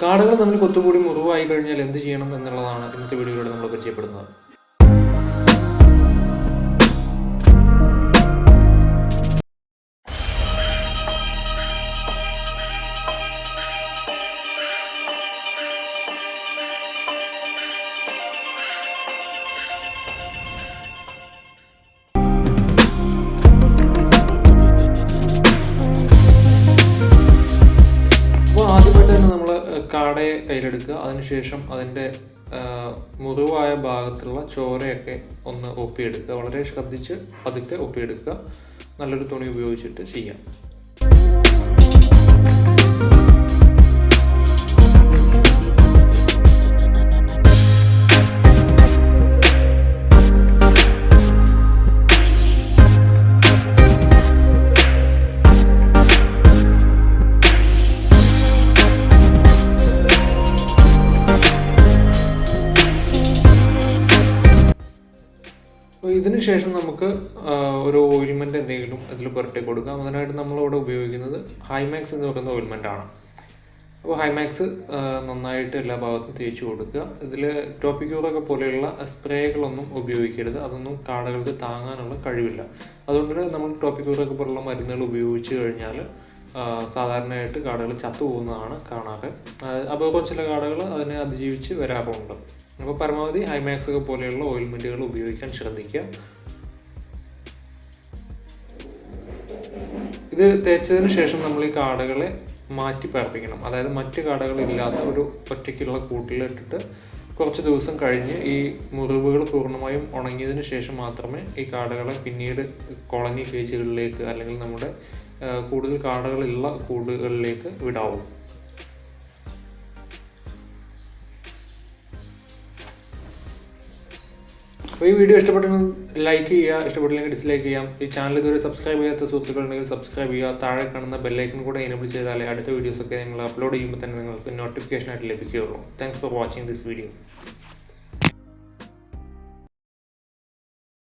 കാടുകൾ തമ്മിൽ കൊത്തുകൂടി മുറിവായി കഴിഞ്ഞാൽ എന്ത് ചെയ്യണം എന്നുള്ളതാണ് ഇന്നത്തെ വീഡിയോയിലൂടെ നമ്മൾ പരിചയപ്പെടുന്നത്. കാടയെ കയ്യിലെടുക്കുക. അതിനുശേഷം അതിന്റെ മുറിവായ ഭാഗത്തുള്ള ചോരയൊക്കെ ഒന്ന് ഒപ്പിയെടുക്കുക വളരെ ശ്രദ്ധിച്ച് പതുക്കെ ഒപ്പിയെടുക്കുക നല്ലൊരു തുണി ഉപയോഗിച്ചിട്ട് ചെയ്യാം. ഇതിന് ശേഷം നമുക്ക് ഒരു ഓയിൽമെന്റ് എന്തെങ്കിലും ഇതിൽ പുരട്ടി കൊടുക്കാം അതിനായിട്ട് നമ്മളിവിടെ ഉപയോഗിക്കുന്നത് ഹൈമാക്സ് എന്ന് പറയുന്ന ഓയിൽമെന്റ് ആണ്. അപ്പോൾ ഹൈമാക്സ് നന്നായിട്ട് എല്ലാ ഭാഗത്തും തേച്ച് കൊടുക്കുക. ഇതിൽ ടോപ്പിക്യൂറൊക്കെ പോലെയുള്ള സ്പ്രേകളൊന്നും ഉപയോഗിക്കരുത്. അതൊന്നും കാടകൾക്ക് താങ്ങാനുള്ള കഴിവില്ല. അതുകൊണ്ട് നമ്മൾ ടോപ്പിക്യൂറൊക്കെ പോലുള്ള മരുന്നുകൾ ഉപയോഗിച്ച് കഴിഞ്ഞാൽ സാധാരണയായിട്ട് കാടകൾ ചത്തുപോകുന്നതാണ് കാണാതെ അപൂർവം ചില കാടകൾ അതിനെ അതിജീവിച്ച് വരാറുണ്ട്. അപ്പോൾ പരമാവധി ഹൈമാക്സ് ഒക്കെ പോലെയുള്ള ഓയിൽമെന്റുകൾ ഉപയോഗിക്കാൻ ശ്രദ്ധിക്കുക. ഇത് തേച്ചതിന് ശേഷം നമ്മൾ ഈ കാടകളെ മാറ്റി പാർപ്പിക്കണം അതായത് മറ്റ് കാടകളില്ലാത്ത ഒരു ഒറ്റയ്ക്കുള്ള കൂട്ടിലിട്ടിട്ട് കുറച്ച് ദിവസം കഴിഞ്ഞ് ഈ മുറിവുകൾ പൂർണമായും ഉണങ്ങിയതിന് ശേഷം മാത്രമേ ഈ കാടകളെ പിന്നീട് കോളനി കേജുകളിലേക്ക് അല്ലെങ്കിൽ നമ്മുടെ കൂടുതൽ കാടകളുള്ള കൂടുകളിലേക്ക് വിടാവൂ. അപ്പോൾ ഈ വീഡിയോ ഇഷ്ടപ്പെട്ടെങ്കിൽ ലൈക്ക് ചെയ്യുക ഇഷ്ടപ്പെട്ടില്ലെങ്കിൽ ഡിസ്ലൈക്ക് ചെയ്യാം. ഈ ചാനൽ ഇതുവരെ സബ്സ്ക്രൈബ് ചെയ്യാത്ത സുഹൃത്തുക്കളുണ്ടെങ്കിൽ സബ്സ്ക്രൈബ് ചെയ്യുക. താഴെ കാണുന്ന ബെല്ലൈക്കൺ കൂടെ എനേബിൾ ചെയ്താലേ അടുത്ത വീഡിയോസൊക്കെ നിങ്ങൾ അപ്ലോഡ് ചെയ്യുമ്പോൾ തന്നെ നിങ്ങൾക്ക് നോട്ടിഫിക്കേഷൻ ആയിട്ട് ലഭിക്കുകയുള്ളൂ. Thanks for watching this video